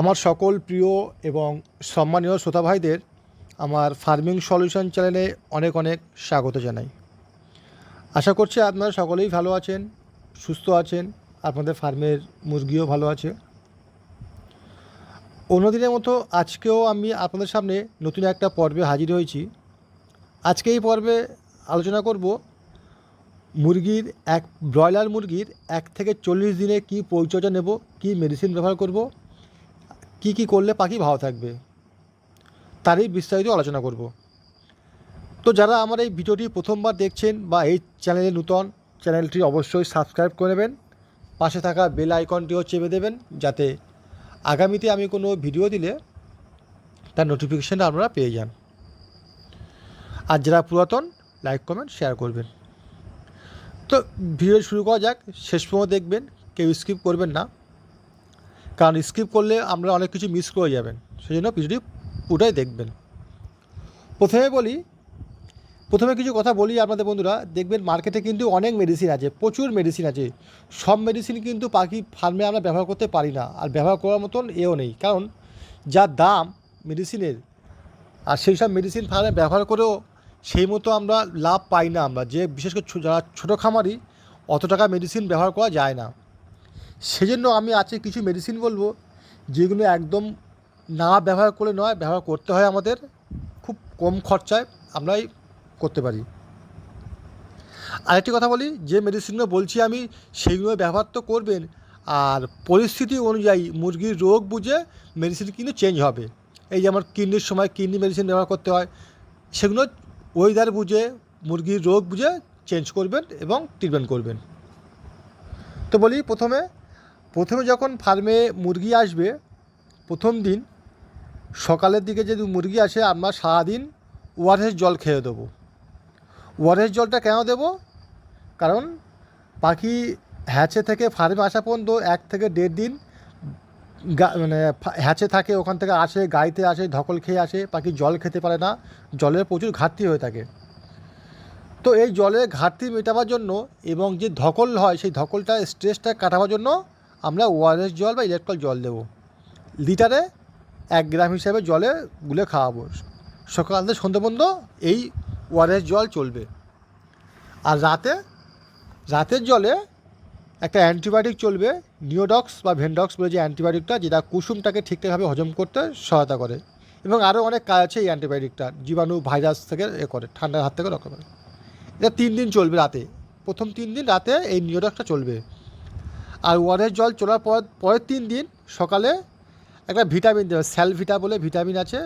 আমার সকল প্রিয় এবং সম্মানীয় শ্রোতা ভাইদের আমার ফার্মিং সলিউশন চ্যানেলে অনেক অনেক স্বাগত জানাই। আশা করছি আপনারা সকলেই ভালো আছেন, সুস্থ আছেন, আপনাদের ফার্মের মুরগিও ভালো আছে। অন্যদিনের মতো আজকেও আমি আপনাদের সামনে নতুন একটা পর্বে হাজির হয়েছি। আজকে এই পর্বে আলোচনা করব মুরগির এক, ব্রয়লার মুরগির এক থেকে চল্লিশ দিনে কী পরিচর্যা নেব, কী মেডিসিন ব্যবহার করব কী কী করলে পাখি ভালো থাকবে, তারই বিস্তারিত আলোচনা করব। তো যারা আমার এই ভিডিওটি প্রথমবার দেখছেন বা এই চ্যানেলে নূতন, চ্যানেলটি অবশ্যই সাবস্ক্রাইব করে নেবেন। পাশে থাকা বেল আইকনটিও চেপে দেবেন যাতে আগামীতে আমি কোনো ভিডিও দিলে তার নোটিফিকেশান আপনারা পেয়ে যান। আর যারা পুরাতন, লাইক, কমেন্ট, শেয়ার করবেন। তো ভিডিও শুরু করা যাক, শেষ পর্যন্ত দেখবেন, কেউ স্কিপ করবেন না। কারণ স্কিপ করলে আমরা অনেক কিছু মিস করে যাবেন। সেই জন্য ভিডিওটি পুরোটাই দেখবেন। প্রথমে বলি, প্রথমে কিছু কথা বলি আপনাদের বন্ধুরা। দেখবেন মার্কেটে কিন্তু অনেক মেডিসিন আছে, প্রচুর মেডিসিন আছে। সব মেডিসিন কিন্তু পাখি ফার্মে আমরা ব্যবহার করতে পারি না। আর ব্যবহার করার মতন এও নেই। কারণ যা দাম মেডিসিনের আর সেই সব মেডিসিন ফার্মে ব্যবহার করেও সেই মতো আমরা লাভ পাই না আমরা। যে বিশেষ করে যারা ছোটো খামারি, অত টাকা মেডিসিন ব্যবহার করা যায় না। সেজন্য আমি আছে কিছু মেডিসিন বলব, যেগুলো একদম না ব্যবহার করে নয়, ব্যবহার করতে হয় আমাদের, খুব কম খরচায় আমরাই করতে পারি। আরেকটি কথা বলি, যে মেডিসিনগুলো বলছি আমি সেইগুলো ব্যবহার তো করবেন, আর পরিস্থিতি অনুযায়ী মুরগির রোগ বুঝে মেডিসিন কিন্তু চেঞ্জ হবে। এই যেমন কিডনির সময় কিডনি মেডিসিন ব্যবহার করতে হয়, সেগুলো ওয়েদার বুঝে, মুরগির রোগ বুঝে চেঞ্জ করবেন এবং ট্রিটমেন্ট করবেন। তো বলি প্রথমে প্রথমে যখন ফার্মে মুরগি আসবে, প্রথম দিন, সকালের দিকে যদি মুরগি আসে, আমরা সারাদিন ওয়ারেস জল খেয়ে দেবো। ওয়ারেস জলটা কেন দেবো? কারণ পাখি হ্যাচে থেকে ফার্মে আসা পর্যন্ত এক থেকে দেড় দিন মানে হ্যাচে থাকে, ওখান থেকে আসে, গাড়িতে আসে, ধকল খেয়ে আসে, পাখি জল খেতে পারে না, জলের প্রচুর ঘাটতি হয়ে থাকে। তো এই জলের ঘাটতি মেটাবার জন্য এবং যে ধকল হয়, সেই ধকলটা স্ট্রেসটা কাটাবার জন্য আমরা ওআরএস জল বা ইলেকট্রল জল দেবো। লিটারে এক গ্রাম হিসাবে জলে গুলে খাওয়াবো। সকাল থেকে সন্ধ্যে পর্যন্ত এই ওআরএস জল চলবে। আর রাতে, রাতের জলে একটা অ্যান্টিবায়োটিক চলবে, নিওডক্স বা ভেনডক্স বলে যে অ্যান্টিবায়োটিকটা, যেটা কুসুমটাকে ঠিকঠাকভাবে হজম করতে সহায়তা করে। এবং আরও অনেক কাজ আছে এই অ্যান্টিবায়োটিকটা, জীবাণু ভাইরাস থেকে এ করে, ঠান্ডার হাত থেকে রক্ষা করে। এটা তিন দিন চলবে রাতে। প্রথম তিন দিন রাতে এই নিওডক্সটা চলবে। আর ওয়ারের জল চলার পর, পরের তিন দিন সকালে একটা ভিটামিন দেবে স্যালভিটা বলে ভিটামিন আছে।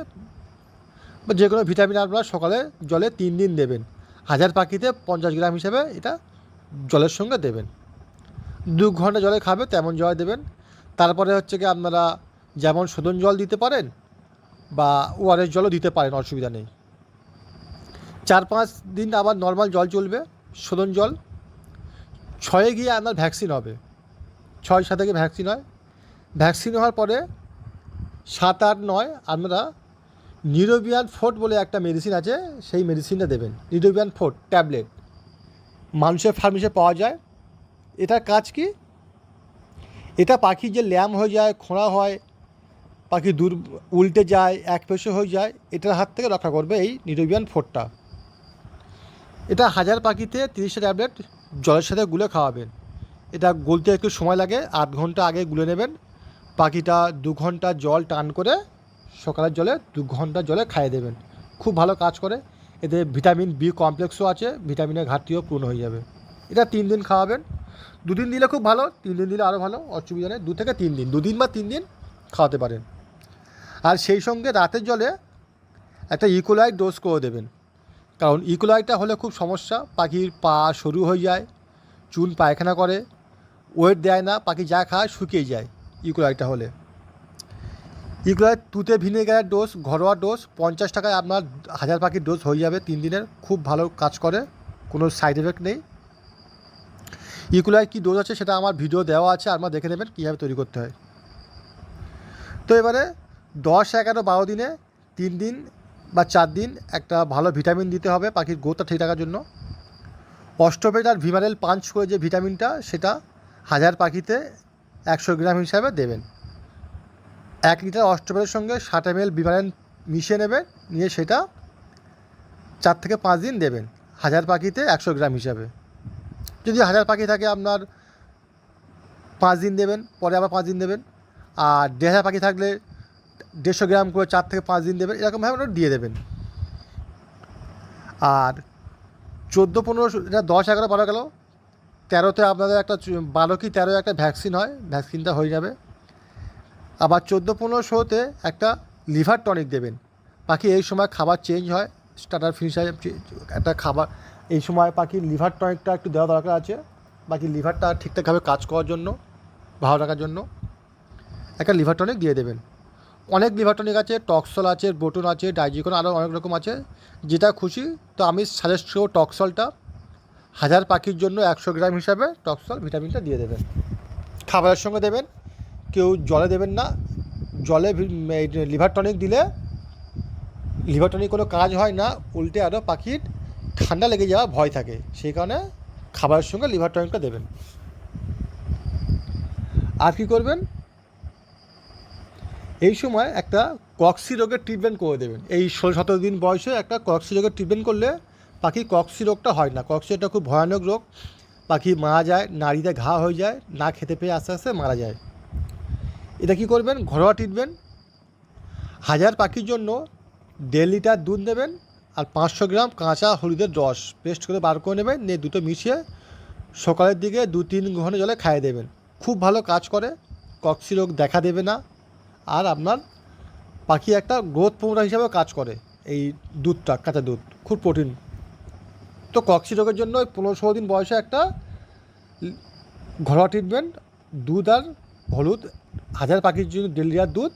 বা যে কোনো ভিটামিন আপনারা সকালে জলে তিন দিন দেবেন। হাজার পাখিতে পঞ্চাশ গ্রাম হিসেবে এটা জলের সঙ্গে দেবেন। দু ঘণ্টা জলে খাবে, তেমন জল দেবেন। তারপরে হচ্ছে কি আপনারা যেমন শোধন জল দিতে পারেন বা ওয়ারের জলও দিতে পারেন, অসুবিধা নেই। চার পাঁচ দিন আবার নর্মাল জল চলবে শোধন জল। ছয়ে গিয়ে আপনার ভ্যাকসিন হবে। ছয় গিয়ে ভ্যাকসিন হয়। ভ্যাকসিন হওয়ার পরে সাত আট নয় আপনারা নিউরোবিয়ান ফোর্ট বলে একটা মেডিসিন আছে, সেই মেডিসিনটা দেবেন। নিউরোবিয়ান ফোর্ট ট্যাবলেট মানুষের ফার্মেসে পাওয়া যায়। এটার কাজ কি? এটা পাখি যে ল্যাম হয়ে যায়, খোঁড়া হয়, পাখি দূর উল্টে যায়, এক পেশে হয়ে যায়, এটার হাত থেকে রক্ষা করবে এই নিউরোবিয়ান ফোর্টটা। এটা হাজার পাখিতে তিরিশটা ট্যাবলেট জলের সাথে গুলে খাওয়াবেন। এটা গলতে একটু সময় লাগে, আধ ঘণ্টা আগে গুলে নেবেন। পাখিটা দু ঘণ্টা জল টান করে সকালের জলে দু ঘণ্টা জলে খাইয়ে দেবেন। খুব ভালো কাজ করে। এতে ভিটামিন বি কমপ্লেক্সও আছে, ভিটামিনের ঘাটতিও পূর্ণ হয়ে যাবে। এটা তিন দিন খাওয়াবেন। দুদিন দিলে খুব ভালো, তিন দিন দিলে আরও ভালো, অসুবিধা নেই। দু থেকে তিন দিন, দুদিন বা তিন দিন খাওয়াতে পারেন। আর সেই সঙ্গে রাতের জলে একটা ইকোলাইট ডোজ করে দেবেন। কারণ ইকোলাইটটা হলে খুব সমস্যা, পাখির পা সরু হয়ে যায় চুন পায়খানা করে ওয়েট দেয় না পাখি যা খায় শুকিয়ে যায় ইকোলাইটটা হলে। ইকোলাইট তুতে ভিনেগারের ডোজ ঘরোয়া ডোজ পঞ্চাশ টাকায় আপনার হাজার পাখির ডোজ হয়ে যাবে তিন দিনের, খুব ভালো কাজ করে, কোনো সাইড এফেক্ট নেই। ইকুলার কী ডোজ আছে সেটা আমার ভিডিও দেওয়া আছে, আপনারা দেখে নেবেন কীভাবে তৈরি করতে হয়। তো এবারে দশ, এগারো, বারো দিনে তিন দিন বা চার দিন একটা ভালো ভিটামিন দিতে হবে পাখির গ্রোথটা ঠিক রাখার জন্য। অস্টোপেট আর ভিমারেল পাঞ্চ করে যে ভিটামিনটা সেটা হাজার পাখিতে একশো গ্রাম হিসাবে দেবেন। এক লিটার অস্ট্রবেলের সঙ্গে ষাট এম এল বিমারেন মিশিয়ে নেবেন, নিয়ে সেটা চার থেকে পাঁচ দিন দেবেন, হাজার পাখিতে একশো গ্রাম হিসাবে। যদি হাজার পাখি থাকে আপনার পাঁচ দিন দেবেন, পরে আবার পাঁচ দিন দেবেন। আর দেড় হাজার পাখি থাকলে দেড়শো গ্রাম করে চার থেকে পাঁচ দিন দেবেন এরকমভাবে ওটা দিয়ে দেবেন। আর চোদ্দ, পনেরো, এটা দশ, এগারো, বারো গেল তেরোতে আপনাদের একটা বারো কি তেরো একটা ভ্যাকসিন হয়, ভ্যাকসিনটা হয়ে যাবে। আবার চোদ্দ পনেরো ষোলোতে একটা লিভার টনিক দেবেন। পাখি এই সময় খাবার চেঞ্জ হয়, স্টার্টার ফিনিশার একটা খাবার, এই সময় পাখির লিভার টনিকটা একটু দেওয়া দরকার আছে। বাকি লিভারটা ঠিকঠাকভাবে কাজ করার জন্য, ভালো রাখার জন্য একটা লিভার টনিক দিয়ে দেবেন। অনেক লিভার টনিক আছে, টক্সল আছে, বোটন আছে, ডাইজিকন আরও অনেক রকম আছে। যেটা খুশি, তো আমি সাজেস্ট করব টক্সলটা। হাজার পাখির জন্য একশো গ্রাম হিসাবে টক্সল ভিটামিনটা দিয়ে দেবেন। খাবারের সঙ্গে দেবেন, কেউ জলে দেবেন না। জলে লিভার টনিক দিলে লিভার টনিক কোনো কাজ হয় না, উল্টে আরও পাখির ঠান্ডা লেগে যাওয়া ভয় থাকে। সেই কারণে খাবারের সঙ্গে লিভার টনিকটা দেবেন। আর কী করবেন? এই সময় একটা কক্সি রোগের ট্রিটমেন্ট করে দেবেন। এই ষোলো সতেরো দিন বয়সে একটা কক্সি রোগের ট্রিটমেন্ট করলে পাখির কক্সি রোগটা হয় না। কক্সি রোগটা খুব ভয়ানক রোগ। পাখি মারা যায়, নাড়িতে ঘা হয়ে যায়, না খেতে পেয়ে আস্তে আস্তে মারা যায়। এটা কী করবেন? ঘরোয়া ট্রিটমেন্ট হাজার পাখির জন্য দেড় লিটার দুধ নেবেন আর পাঁচশো গ্রাম কাঁচা হলুদের রস পেস্ট করে বার করে নেবেন, নিয়ে দুটো মিশিয়ে সকালের দিকে দু তিন ঘণ্টা জলে খাইয়ে দেবেন। খুব ভালো কাজ করে, কক্সি রোগ দেখা দেবে না। আর আপনার পাখি একটা গ্রোথ প্রমোটার হিসাবেও কাজ করে, এই দুধটা, কাঁচা দুধ, খুব প্রোটিন তো কক্সি রোগের জন্য পনেরো ষোলো দিন বয়সে একটা ঘরোয়া ট্রিটমেন্ট দুধ আর হলুদ, হাজার পাখির জন্য দেড় লিটার দুধ,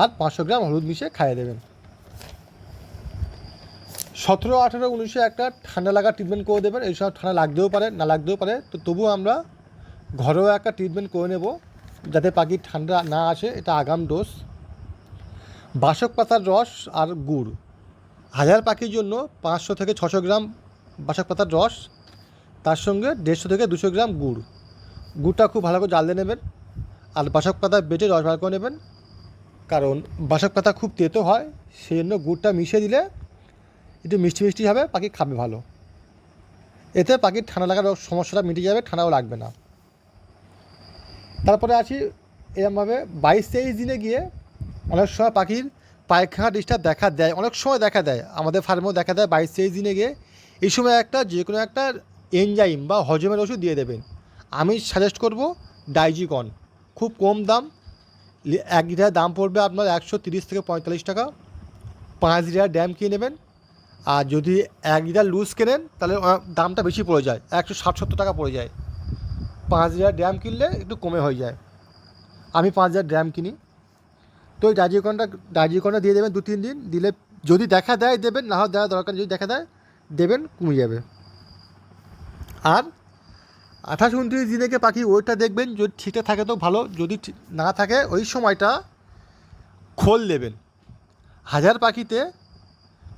আর পাঁচশো গ্রাম হলুদ মিশিয়ে খাইয়ে দেবেন। সতেরো, আঠেরো, উনিশে একটা ঠান্ডা লাগা ট্রিটমেন্ট করে দেবেন। এইসব ঠান্ডা লাগতেও পারে, না লাগতেও পারে। তো তবুও আমরা ঘরোয়া একটা ট্রিটমেন্ট করে নেব, যাতে পাখির ঠান্ডা না আসে। এটা আগাম ডোজ বাসক পাতার রস আর গুড়। হাজার পাখির জন্য পাঁচশো থেকে ছশো গ্রাম বাসক পাতার রস, তার সঙ্গে দেড়শো থেকে দুশো গ্রাম গুড়। গুড়টা খুব ভালো করে জাল দিয়ে নেবেন আর বাসক পাতা বেটে রস বার করে নেবেন। কারণ বাসক পাতা খুব তেতো হয় সেই জন্য গুড়টা মিশিয়ে দিলে একটু মিষ্টি মিষ্টি হবে, পাখি খাবে ভালো। এতে পাখির ঠান্ডা লাগার সমস্যাটা মিটে যাবে, ঠান্ডাও লাগবে না। তারপরে আছি এরমভাবে বাইশ তেইশ দিনে গিয়ে অনেক সময় পাখির পায়খানা ডিস্টার্ব দেখা দেয়, অনেক সময় দেখা দেয়। আমাদের ফার্মেও দেখা দেয় বাইশ তেইশ দিনে গিয়ে এই সময় একটা, যে কোনো একটা এনজাইম বা হজমের ওষুধ দিয়ে দেবেন। আমি সাজেস্ট করব ডাইজিকন খুব কম দাম। এক লিটার দাম পড়বে আপনার একশো তিরিশ থেকে পঁয়তাল্লিশ টাকা। পাঁচ লিটার ড্যাম কিনে নেবেন। আর যদি এক লিটার লুজ কেনেন, তাহলে দামটা বেশি পড়ে যায়। একশো ষাট সত্তর টাকা পড়ে যায়। পাঁচ লিটার ড্রাম কিনলে একটু কমে হয়ে যায়। আমি পাঁচ হাজার ড্রাম কিনি। তো ওই ডাইজিকনটা ডাইজিকনটা দিয়ে দেবেন দু তিন দিন। দিলে যদি দেখা দেয়, দেবেন। না হয় দেওয়া দরকার যদি দেখা দেয় দেবেন, কমে যাবে। আর আঠাশ উনত্রিশ দিনেকে পাখি ওইটা দেখবেন, যদি ঠিকঠাক থাকে তো ভালো, যদি না থাকে ওই সময়টা খোল দেবেন। হাজার পাখিতে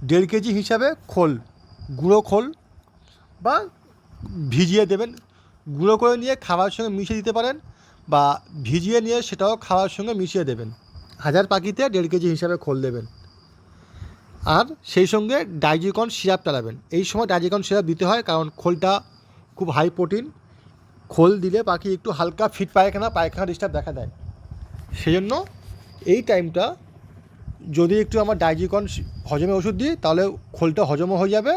দেড় কেজি হিসাবে খোল, গুঁড়ো খোল বা ভিজিয়ে দেবেন। গুঁড়ো করে নিয়ে খাবারের সঙ্গে মিশিয়ে দিতে পারেন বা ভিজিয়ে নিয়ে সেটাও খাওয়ার সঙ্গে মিশিয়ে দেবেন। হাজার পাখিতে দেড় কেজি হিসাবে খোল দেবেন। আর সেই সঙ্গে ডাইজিকন সিরাপ চালাবেন। এই সময় ডাইজিকন সিরাপ দিতে হয় কারণ খোলটা খুব হাই প্রোটিন খোল দিলে পাখি একটু হালকা ফিট পায়খানা পায়খানা ডিস্টার্ব দেখা দেয়। সেই জন্য এই টাইমটা যদি একটু আমার ডাইজিকন হজমে ওষুধ দিই, তাহলে খোলটা হজমও হয়ে যাবে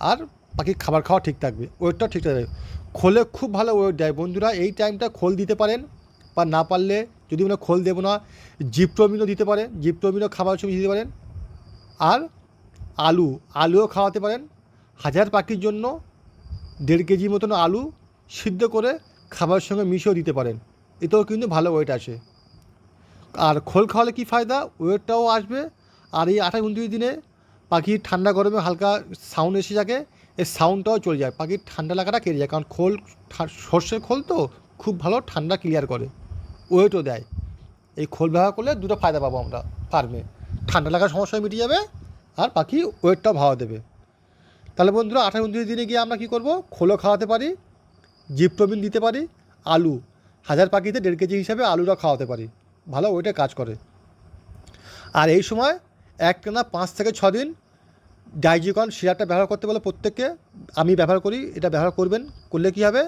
আর পাখির খাবার খাওয়া ঠিক থাকবে ওয়েটটাও ঠিক থাকবে। খোলে খুব ভালো ওয়েট দেয়। বন্ধুরা, এই টাইমটা খোল দিতে পারেন বা না পারলে যদি মনে খোল দেবো না জিপ্টোমিনও দিতে পারে জিপ্টোমিনও খাবার সঙ্গে দিতে পারেন। আর আলু, আলুও খাওয়াতে পারেন। হাজার পাখির জন্য দেড় কেজি মতন আলু সিদ্ধ করে খাবারের সঙ্গে মিশিয়েও দিতে পারেন। এতেও কিন্তু ভালো ওয়েট আসে। আর খোল খাওয়ালে কী ফায়দা? ওয়েটটাও আসবে। আর এই আঠাশ উনত্রিশ দিনে পাখির ঠান্ডা গরমে হালকা সাউন্ড এসে থাকে এই সাউন্ডটাও চলে যায়। পাখির ঠান্ডা লাগাটা কেটে যায়। কারণ খোল সর্ষের খোল তো খুব ভালো, ঠান্ডা ক্লিয়ার করে। ওয়েটও দেয়। এই খোল ব্যবহার করলে দুটো ফায়দা পাবো আমরা ফার্মে ঠান্ডা লাগার সমস্যা মিটে যাবে আর পাখি ওয়েটটাও ভাওয়া দেবে। তাহলে বন্ধুরা, আঠাশ উনত্রিশ দিনে গিয়ে আমরা কী করব? খোলও খাওয়াতে পারি, জিপ্টোমিন দিতে পারি, আলু, হাজার পাখিতে দেড় কেজি হিসাবে আলুটা খাওয়াতে পারি। ভালো ওইটা কাজ করে। আর এই সময় এক না পাঁচ থেকে ছ দিন ডাইজিকন সিরাপটা ব্যবহার করতে বলে প্রত্যেককে। আমি ব্যবহার করি, এটা ব্যবহার করবেন, করলে কী হবে?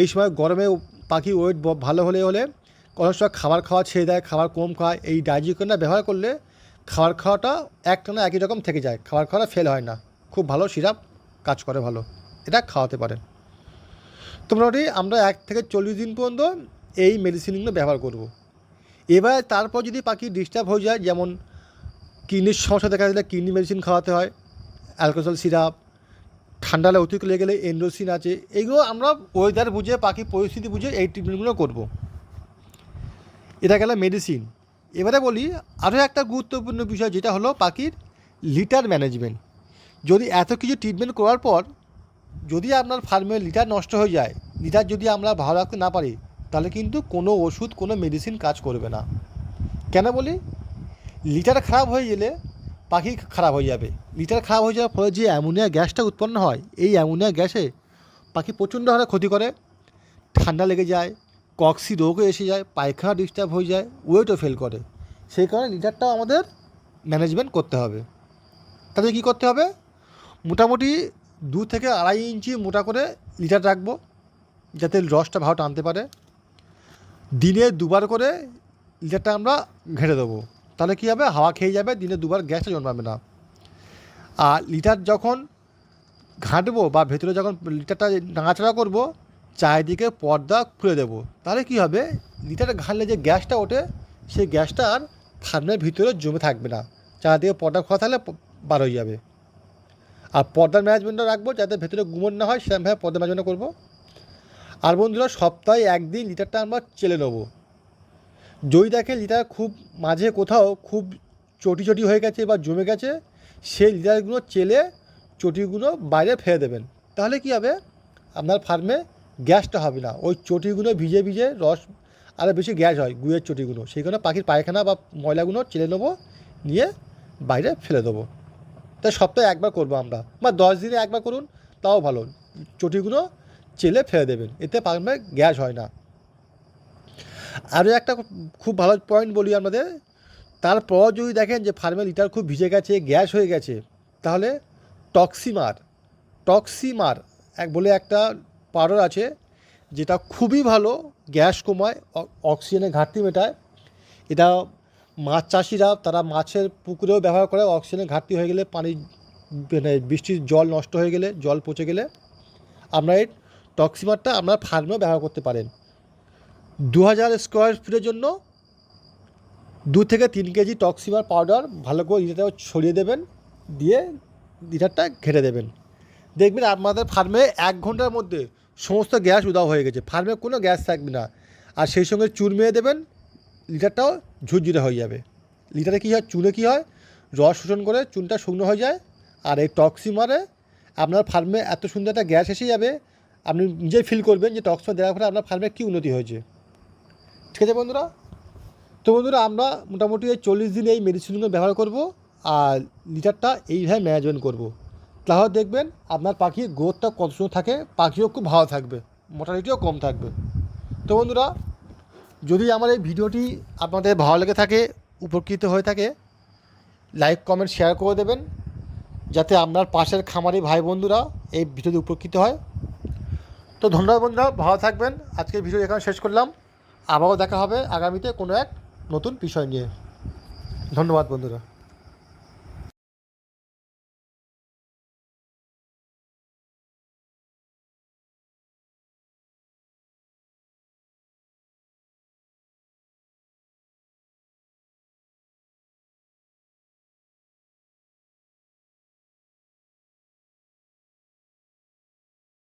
এই সময় গরমে পাখি ওয়েট ভালো হলে হলে, অনেক সময় খাবার খাওয়া ছেড়ে দেয়, খাবার কম খায়, এই ডাইজিকনটা ব্যবহার করলে খাবার খাওয়াটা একটানা একই রকম থেকে যায়। খাবার খাওয়াটা ফেল হয় না। খুব ভালো সিরাপ, কাজ করে ভালো। এটা খাওয়াতে পারেন তো মোটামুটি আমরা এক থেকে চল্লিশ দিন পর্যন্ত এই মেডিসিনগুলো ব্যবহার করব। এবার তারপর যদি পাখি ডিস্টার্ব হয়ে যায়, যেমন কিডনির সমস্যা দেখা দিলে কিডনি মেডিসিন খাওয়াতে হয় অ্যালকোহল সিরাপ ঠান্ডালে অতিরিক্ত লেগে গেলে এন্ডোসিন আছে এইগুলো আমরা ওয়েদার বুঝে পাখি পরিস্থিতি বুঝে এই ট্রিটমেন্টগুলো করব। এটা গেল মেডিসিন এবারে বলি আরও একটা গুরুত্বপূর্ণ বিষয় যেটা হলো পাখির লিটার ম্যানেজমেন্ট। যদি এত কিছু ট্রিটমেন্ট করার পর যদি আপনার ফার্মে লিটার নষ্ট হয়ে যায়, লিটার যদি আমরা ভালো রাখতে না পারি, তাহলে কিন্তু কোনো ওষুধ, কোনো মেডিসিন কাজ করবে না। কেন বলি? লিটার খারাপ হয়ে গেলে পাখি খারাপ হয়ে যাবে। লিটার খারাপ হয়ে যাওয়ার ফলে যে অ্যামোনিয়া গ্যাসটা উৎপন্ন হয়, এই অ্যামোনিয়া গ্যাসে পাখি প্রচণ্ড হারে ক্ষতি করে, ঠান্ডা লেগে যায় কক্সি রোগও এসে যায়, পায়খানা ডিস্টার্ব হয়ে যায় ওয়েটও ফেল করে। সেই কারণে লিটারটাও আমাদের ম্যানেজমেন্ট করতে হবে। তাহলে কী করতে হবে? মোটামুটি দু থেকে আড়াই ইঞ্চি মোটা করে লিটার রাখব, যাতে রসটা ভালো টানতে পারে। দিনে দুবার করে লিটারটা আমরা ঘেঁটে দেবো। তাহলে কী হবে? হাওয়া খেয়ে যাবে, দিনে দুবার গ্যাসটা জন্মাবে না। আর লিটার যখন ঘাঁটবো বা ভেতরে যখন লিটারটা নাড়াচাড়া করব চারিদিকে পর্দা খুলে দেবো। তাহলে কী হবে? লিটারে ঘাঁটলে যে গ্যাসটা ওঠে, সেই গ্যাসটা আর ফার্মের ভিতরে জমে থাকবে না। চারিদিকে পর্দা খোলা থাকলে বার হয়ে যাবে। আর পর্দার ম্যানেজমেন্টটা রাখব যাতে ভেতরে গুমন না হয় সেরকমভাবে পর্দা ম্যানেজমেন্ট করব। আর বন্ধুরা, সপ্তাহে একদিন লিটারটা আমরা চেলে নেব। যদি দেখে লিটার খুব মাঝে কোথাও খুব চটি চটি হয়ে গেছে বা জমে গেছে, সেই লিটারগুলো চেলে চটিগুলো বাইরে ফেলে দেবেন। তাহলে কী হবে? আপনার ফার্মে গ্যাসটা হবে না। ওই চটিগুলো ভিজে ভিজে রস আরও বেশি গ্যাস হয় গুয়ের চটিগুলো। সেইগুলো পাখির পায়খানা বা ময়লাগুলো চেলে নেব, নিয়ে বাইরে ফেলে দেবো। তাই সপ্তাহে একবার করব আমরা। বা দশ দিনে একবার করুন, তাও ভালো। চটিগুলো চেলে ফেলে দেবেন, এতে ফার্মে গ্যাস হয় না। আরও একটা খুব ভালো পয়েন্ট বলি আমাদের, তারপর যদি দেখেন যে ফার্মে লিটার খুব ভিজে গেছে, গ্যাস হয়ে গেছে, তাহলে টক্সিমার টক্সিমার এক বলে একটা পাউডার আছে, যেটা খুবই ভালো, গ্যাস কমায় অক্সিজেনের ঘাটতি মেটায়। এটা মাছ চাষিরা, তারা মাছের পুকুরেও ব্যবহার করে, অক্সিজেনের ঘাটতি হয়ে গেলে পানি মানে বৃষ্টির জল নষ্ট হয়ে গেলে, জল পচে গেলে, আমরা এই টক্সিমারটা আপনার ফার্মেও ব্যবহার করতে পারেন। দু হাজার স্কোয়ার ফিটের জন্য দু থেকে তিন কেজি টক্সিমার পাউডার ভালো করে লিটারটা ছড়িয়ে দেবেন, দিয়ে লিটারটা ঘেটে দেবেন। দেখবেন আপনাদের ফার্মে এক ঘণ্টার মধ্যে সমস্ত গ্যাস উদাও হয়ে গেছে। ফার্মে কোনো গ্যাস থাকবে না। আর সেই সঙ্গে চুন মেয়ে দেবেন, লিটারটাও ঝুরঝুরে হয়ে যাবে। লিটারে কী হয়? চুনে কী হয়? রস শোষণ করে চুনটা শুকনো হয়ে যায় আর এই টক্সিমারে আপনার ফার্মে এত সুন্দর একটা গ্যাস এসে যাবে, আপনি নিজেই ফিল করবেন যে টক্সিমার দেওয়ার ফলে আপনার ফার্মে কী উন্নতি হয়েছে। ঠিক আছে বন্ধুরা? তো বন্ধুরা, আমরা মোটামুটি এই চল্লিশ দিন এই মেডিসিনগুলো ব্যবহার করব আর লিটারটা এইভাবে ম্যানেজমেন্ট করব। তাহলে দেখবেন আপনার পাখির গ্রোথটা কত সুন্দর থাকে, পাখিও খুব ভালো থাকবে মোটালিটিও কম থাকবে। তো বন্ধুরা, যদি আমার এই ভিডিওটি আপনাদের ভালো লেগে থাকে, উপকৃত হয়ে থাকে লাইক কমেন্ট শেয়ার করে দেবেন, যাতে আপনার পাশের খামারি ভাই বন্ধুরা এই ভিডিওতে উপকৃত হয়। তো ধন্যবাদ বন্ধুরা, ভালো থাকবেন। আজকের ভিডিও এখানে শেষ করলাম। আবারও দেখা হবে আগামীতে কোনো এক নতুন বিষয় নিয়ে। ধন্যবাদ বন্ধুরা।